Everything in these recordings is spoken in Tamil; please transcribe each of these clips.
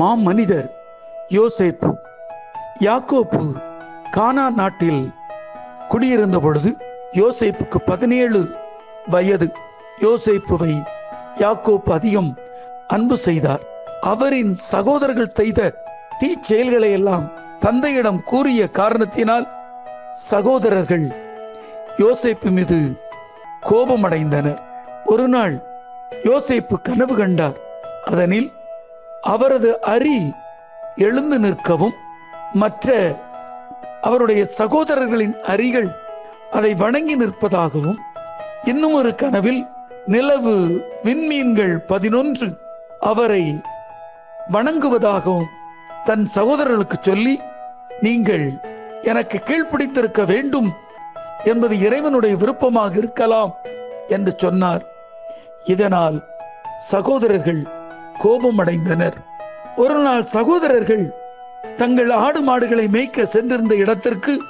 மா மனிதர் யோசேப்பு யாக்கோப்பு கானா நாட்டில் குடியிருந்த பொழுது யோசேப்புக்கு பதினேழு வயது. யோசேப்புவை யாக்கோப்பு அதிகம் அன்பு செய்தார். அவரின் சகோதரர்கள் செய்த தீச்செயல்களை எல்லாம் தந்தையிடம் கூறிய காரணத்தினால் சகோதரர்கள் யோசேப்பு மீது கோபமடைந்தனர். ஒரு நாள் யோசேப்பு கனவு கண்டார். அதனில் அவரது அரி எழுந்து நிற்கவும் மற்ற அவருடைய சகோதரர்களின் அரிகள் அதை வணங்கி நிற்பதாகவும் இன்னும் ஒரு கனவில் நிலவு விண்மீன்கள் பதினொன்று அவரை வணங்குவதாகவும் தன் சகோதரர்களுக்கு சொல்லி நீங்கள் எனக்கு கீழ்ப்பிடித்திருக்க வேண்டும் என்பது இறைவனுடைய விருப்பமாக இருக்கலாம் என்று சொன்னார். இதனால் சகோதரர்கள் கோபமடைந்தனர். ஒரு நாள் சகோதரர்கள் தங்கள் ஆடு மாடுகளை மேய்க்க சென்றிருந்த இடத்திற்கு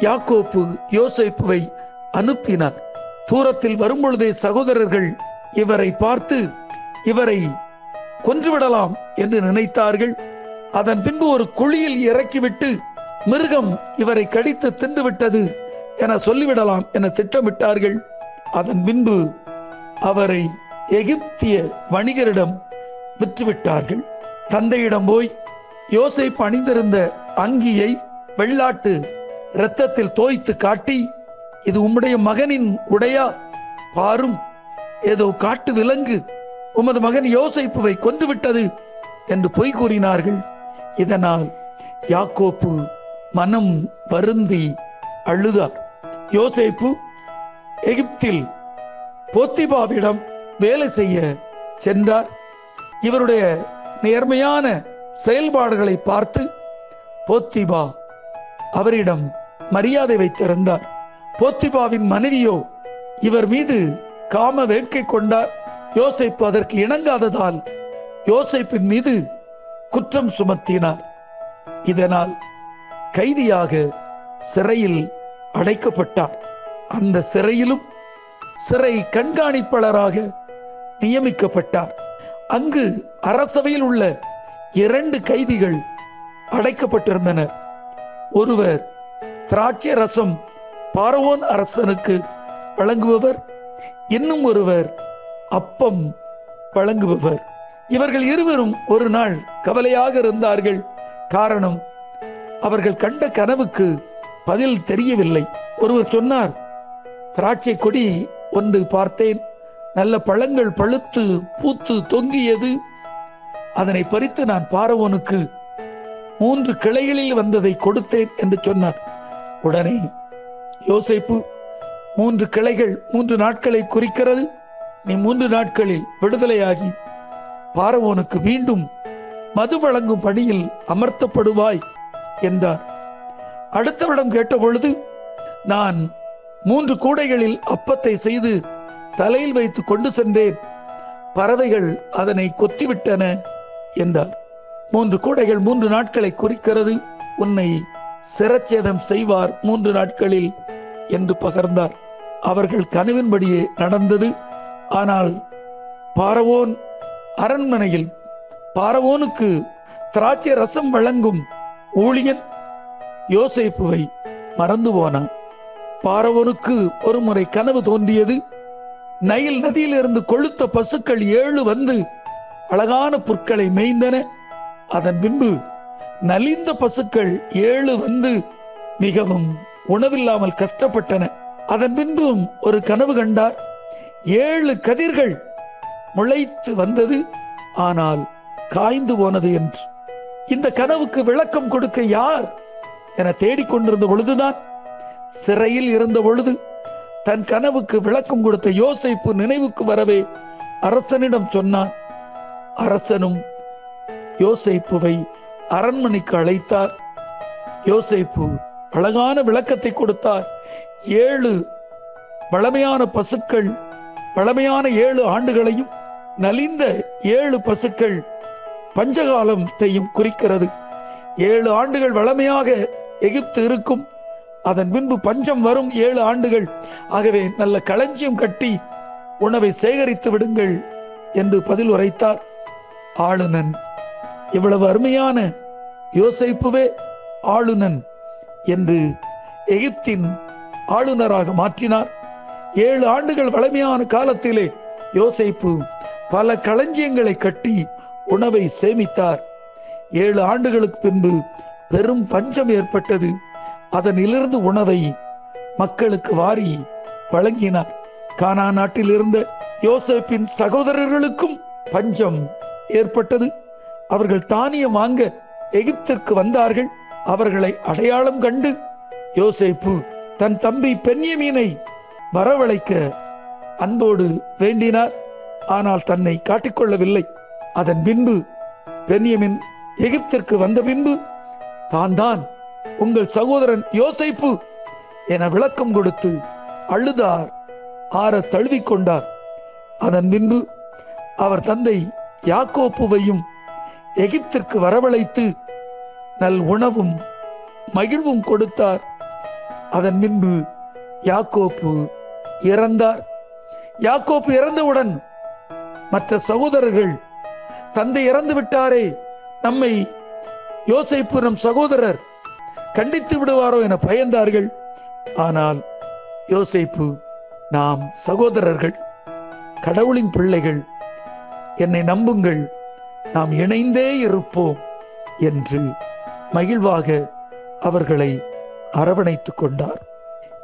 யாக்கோப்பு யோசைப்புவை அனுப்பினார். தூரத்தில் வரும்பொழுதே சகோதரர்கள் இவரை பார்த்து இவரை கொன்றுவிடலாம் என்று நினைத்தார்கள். அதன் பின்பு ஒரு குழியில் இறக்கிவிட்டு மிருகம் இவரை கடித்து தின்றுவிட்டது என சொல்லிவிடலாம் என திட்டமிட்டார்கள். அதன் பின்பு அவரை எகிப்திய வணிகரிடம் விற்றுவிட்டார்கள். தந்தையிடம் போய் யோசை அணிந்திருந்த அங்கியை வெள்ளாட்டு இரத்தத்தில் தோய்த்து காட்டி இது உம்முடைய மகனின் உடையா? பாரும் ஏதோ காட்டு விலங்கு. உமது மகன் யோசைப்புவை கொன்றுவிட்டது என்று பொய் கூறினார்கள். இதனால் யாக்கோப்பு மனம் வருந்தி அழுதார். யோசேப்பு எகிப்தில் போத்திபாவிடம் வேலை செய்ய சென்றார். இவருடைய நேர்மையான செயல்பாடுகளை பார்த்து போத்திபா அவரிடம் மரியாதை வைத்திருந்தார். போத்திபாவின் மனைவியோ இவர் மீது காம வேட்கை கொண்டார். யோசைப்பு அதற்கு இணங்காததால் யோசைப்பின் மீது குற்றம் சுமத்தினார். இதனால் கைதியாக சிறையில் அடைக்கப்பட்டார். அந்த சிறையிலும் சிறை கண்காணிப்பாளராக நியமிக்கப்பட்டார். அங்கு அரசவையில் உள்ள இரண்டு கைதிகள் அடைக்கப்பட்டிருந்தனர் ஒருவர் திராட்சை ரசம் பார்வோன் அரசனுக்கு வழங்குபவர் இன்னும் ஒருவர் அப்பம் வழங்குபவர். இவர்கள் இருவரும் ஒரு நாள் கவலையாக இருந்தார்கள். காரணம் அவர்கள் கண்ட கனவுக்கு பதில் தெரியவில்லை. ஒருவர் சொன்னார் திராட்சை கொடி ஒன்று பார்த்தேன். நல்ல பழங்கள் பழுத்து பூத்து தொங்கியது. அதனை பறித்து நான் பாரவோனுக்கு மூன்று கிளைகளில் வந்ததை கொடுத்தேன் என்று சொன்னார். உடனே யோசிப்பு மூன்று கிளைகள் மூன்று நாட்களை குறிக்கிறது. நீ மூன்று நாட்களில் விடுதலையாகி பாரவோனுக்கு மீண்டும் மது வழங்கும் பணியில் அமர்த்தப்படுவாய் என்றார். அடுத்தவரிடம் கேட்டபொழுது நான் மூன்று கூடைகளில் அப்பத்தை செய்து தலையில் வைத்து கொண்டு சென்றேன். பறவைகள் அதனை கொத்திவிட்டன என்றார். மூன்று கூடைகள் மூன்று நாட்களை குறிக்கிறது. உன்னை சிரச்சேதம் செய்வார் மூன்று நாட்களில் என்று பகர்ந்தார். அவர்கள் கனவின்படியே நடந்தது. ஆனால் பாரவோன் அரண்மனையில் பாரவோனுக்கு திராட்சை ரசம் வழங்கும் ஊழியன் யோசேப்புவை மறந்து போனான். பாரவோனுக்கு ஒரு முறை கனவு தோன்றியது. நைல் நதியிலிருந்து கொழுத்த பசுக்கள் ஏழு வந்து அழகான புற்களை மேய்ந்தன. அதன் பின்பு நலிந்த பசுக்கள் ஏழு வந்து மிகவும் உணவில்லாமல் கஷ்டப்பட்டன. அதன் பின்பும் ஒரு கனவு கண்டார். ஏழு கதிர்கள் முளைத்து வந்தது ஆனால் காய்ந்து போனது என்று. இந்த கனவுக்கு விளக்கம் கொடுக்க யார்? என தேடிக்கொண்டிருந்த பொழுதுதான் சிறையில் இருந்த பொழுது தன் கனவுக்கு விளக்கம் கொடுத்த யோசைப்பு நினைவுக்கு வரவே அரசனிடம் சொன்னான். அரசனும் யோசைப்புவை அரண்மனைக்கு அழைத்தார். யோசைப்பு அழகான விளக்கத்தை கொடுத்தார். ஏழு வளமையான பசுக்கள் பழமையான ஏழு ஆண்டுகளையும் நலிந்த ஏழு பசுக்கள் பஞ்சகாலத்தையும் குறிக்கிறது. ஏழு ஆண்டுகள் வளமையாக எகிப்து இருக்கும் அதன் பின்பு பஞ்சம் வரும் ஏழு ஆண்டுகள். ஆகவே நல்ல களஞ்சியம் கட்டி உணவை சேகரித்து விடுங்கள் என்று பதில் உரைத்தார். ஆளுநன் இவ்வளவு அருமையான யோசைப்புவே ஆளுநன் என்று எகிப்தின் ஆளுநராக மாற்றினார். ஏழு ஆண்டுகள் வளமையான காலத்திலே யோசைப்பு பல களஞ்சியங்களை கட்டி உணவை சேமித்தார். ஏழு ஆண்டுகளுக்கு பின்பு பெரும் பஞ்சம் ஏற்பட்டது. அதனிலிருந்து உணவை மக்களுக்கு வாரி வழங்கினார். கானா நாட்டில் இருந்த யோசேப்பின் சகோதரர்களுக்கும் பஞ்சம் ஏற்பட்டது. அவர்கள் தானியம் வாங்க எகிப்திற்கு வந்தார்கள். அவர்களை அடையாளம் கண்டு யோசேப்பு தன் தம்பி பெண்யமீனை வரவழைக்க அன்போடு வேண்டினார். ஆனால் தன்னை காட்டிக்கொள்ளவில்லை. அதன் பின்பு பெண்யமின் எகிப்திற்கு வந்த பின்பு தான் தான் உங்கள் சகோதரன் யோசைப்பு என விளக்கம் கொடுத்து அழுதார் ஆற தழுவிக்கொண்டார் அதன் பின்பு அவர் தந்தை யாக்கோப்புவையும் எகிப்திற்கு வரவழைத்து நல் உணவும் மகிழ்வும் கொடுத்தார். அதன் பின்பு யாக்கோப்பு இறந்தார். யாக்கோப்பு இறந்தவுடன் மற்ற சகோதரர்கள் தந்தை இறந்து விட்டாரே நம்மை யோசைப்பு நம் சகோதரர் கண்டித்து விடுவாரோ என பயந்தார்கள். ஆனால் யோசைப்பு நாம் சகோதரர்கள் கடவுளின் பிள்ளைகள் என்னை நம்புங்கள் நாம் இணைந்தே இருப்போம் என்று மகிழ்வாக அவர்களை அரவணைத்துக் கொண்டார்.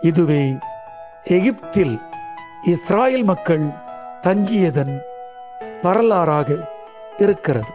இதுவே எகிப்தில் இஸ்ராயல் மக்கள் தங்கியதன் வரலாறாக இருக்கிறது.